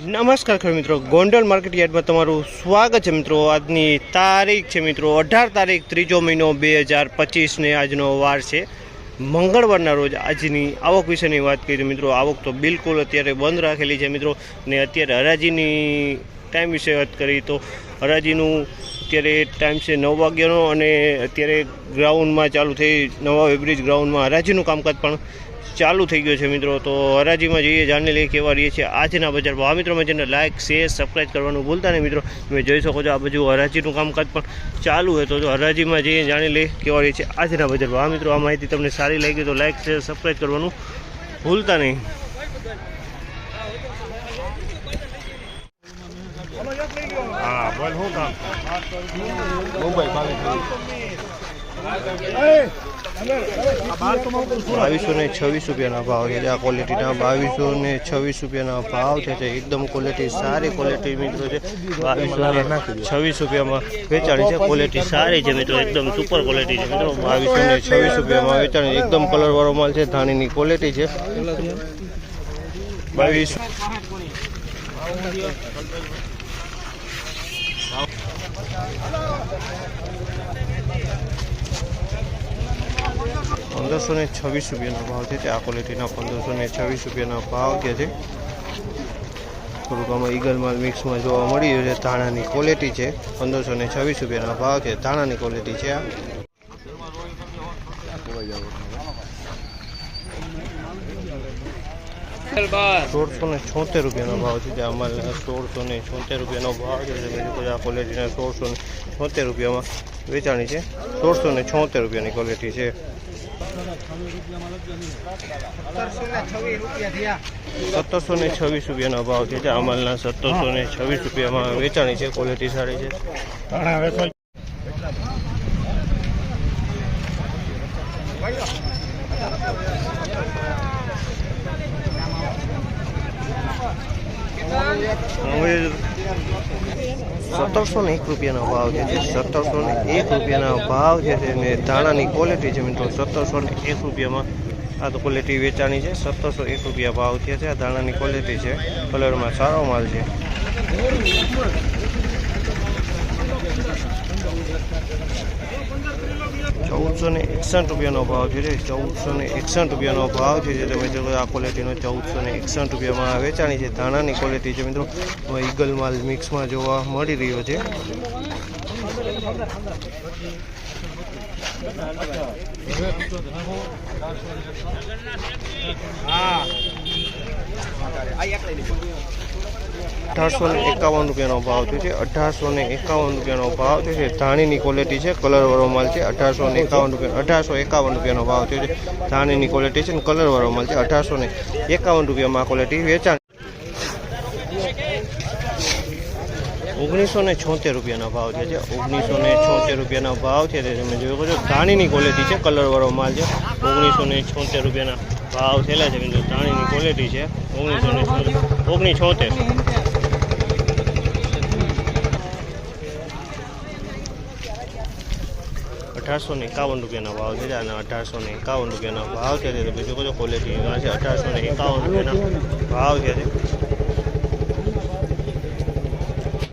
નમસ્કાર ખેડૂત મિત્રો. ગોંડલ માર્કેટ યાર્ડમાં તમારું સ્વાગત છે મિત્રો. આજની તારીખ છે મિત્રો. અઢાર તારીખ ત્રીજો મહિનો બે હજાર પચીસને આજનો વાર છે. મંગળવારના રોજ આજની આવક વિશેની વાત કરીએ મિત્રો, આવક તો બિલકુલ અત્યારે બંધ રાખેલી છે મિત્રો. ને અત્યારે હરાજીની ટાઈમ વિશે વાત કરીએ તો હરાજીનું અત્યારે ટાઈમ છે નવ વાગ્યાનો અને અત્યારે ગ્રાઉન્ડમાં ચાલુ થઈ, નવા વેબ્રિજ ગ્રાઉન્ડમાં હરાજીનું કામકાજ પણ ચાલુ થઈ ગયો છે મિત્રો. તો હરાજીમાં જઈએ, જાણી લઈએ કેવા રહીએ છીએ આજના બજાર ભાવ. મિત્રો જેને લાઇક શેર સબસ્ક્રાઈબ કરવાનું ભૂલતા નહીં મિત્રો. તમે જોઈ શકો છો આ બાજુ હરાજીનું કામકાજ પણ ચાલુ હોય તો હરાજીમાં જઈએ, જાણી લઈએ કેવા રહીએ છીએ આજના બજાર ભાવ. મિત્રો, આ માહિતી તમને સારી લાગી તો લાઇક શેર સબસ્ક્રાઈબ કરવાનું ભૂલતા નહીં. હા, બોલ હું કામ? બાવીસો ને છવ્વીસ રૂપિયાના ભાવ છે. આ ક્વોલિટીના બાવીસો ને છવ્વીસ રૂપિયાના ભાવ છે એકદમ ક્વોલિટી સારી ક્વોલિટી મિત્રો છે. બાવીસો ને છવ્વીસ રૂપિયામાં વેચાણી છે. ક્વોલિટી સારી છે મિત્રો, એકદમ સુપર ક્વોલિટી છે મિત્રો. બાવીસો ને છવ્વીસ રૂપિયામાં વેચાણી, એકદમ કલરવાળો માલ છે. ધાણીની ક્વોલિટી છે. બાવીસ પંદરસો ને છવ્વીસ રૂપિયાનો ભાવ છે. તે આ ક્વોલિટીના પંદરસો ને છવ્વીસ રૂપિયાના ભાવ કે છે. થોડુંક આમાં ઈગલમાલ મિક્સમાં જોવા મળી રહ્યું છે. ધાણાની ક્વોલિટી છે પંદરસો ને છવ્વીસ રૂપિયાના ભાવ છે. ધાણાની ક્વોલિટી છે આ. સોળસો ને છોતેર રૂપિયાનો ભાવ છે જે અમારે સોળસો ને છોતેર રૂપિયાનો ભાવ છે. બીજું આ ક્વોલિટીના સોળસો ને છોતેર રૂપિયામાં વેચાણી છે. સોળસો ને છોતેર રૂપિયાની ક્વોલિટી છે. સત્તરસો ને છવ્વીસ રૂપિયાનો ભાવ છે. જે અમલના સત્તરસો ને છવ્વીસ રૂપિયામાં વેચાણી છે. ક્વોલિટી સારી છે. સત્તરસો ને એક રૂપિયાનો ભાવ છે જે સત્તરસો ને એક રૂપિયાના ભાવ છે ને ધાણાની ક્વોલિટી છે મિત્રો, સત્તરસો ને એક રૂપિયામાં આ તો ક્વોલિટી વેચાણી છે, સત્તરસો એક રૂપિયા ભાવ છે, આ ધાણાની ક્વોલિટી છે કલરમાં સારો માલ છે. ચૌદસો ને એકસઠ રૂપિયાનો ભાવ છે ચૌદસો ને એકસઠ રૂપિયાનો ભાવ છે જે તમે જો આ ક્વોલિટીનો ચૌદસો ને એકસઠ રૂપિયામાં વેચાણી છે. ધાણાની ક્વોલિટી છે મિત્રો ઈગલ માલ મિક્સમાં જોવા મળી રહ્યો છે. અઢારસો ને એકાવન રૂપિયાનો ભાવ થયો છે. અઢારસો ને એકાવન રૂપિયાનો ભાવ થયો છે. ધાણીની ક્વોલિટી છે. કલરવાળો માલ છે. અઢારસો ને એકાવન રૂપિયા અઢારસો એકાવન રૂપિયાનો ભાવ થયો છે. ધાણીની ક્વોલિટી છે અને કલરવાળો માલ છે. અઢારસો ને એકાવન રૂપિયામાં ક્વોલિટી વેચાણ ઓગણીસો ને છોતેર રૂપિયાનો ભાવ છે. ઓગણીસો ને છોતેર રૂપિયાનો ભાવ છે. તમે જોઈ શકો છો, ધાણીની ક્વોલિટી છે. કલરવાળો માલ છે. ઓગણીસો ને છોતેર રૂપિયાના ભાવ થયેલા છે. ધાણીની ક્વોલિટી છે. ઓગણીસો ને ઓગણીસ છોતેર. અઢારસો ને એકાવન રૂપિયાના ભાવ છે અને અઢારસો ને એકાવન રૂપિયાના ભાવ છે. તો બીજું છો ક્વોલિટી છે અઢારસો ને એકાવન રૂપિયાના ભાવ છે.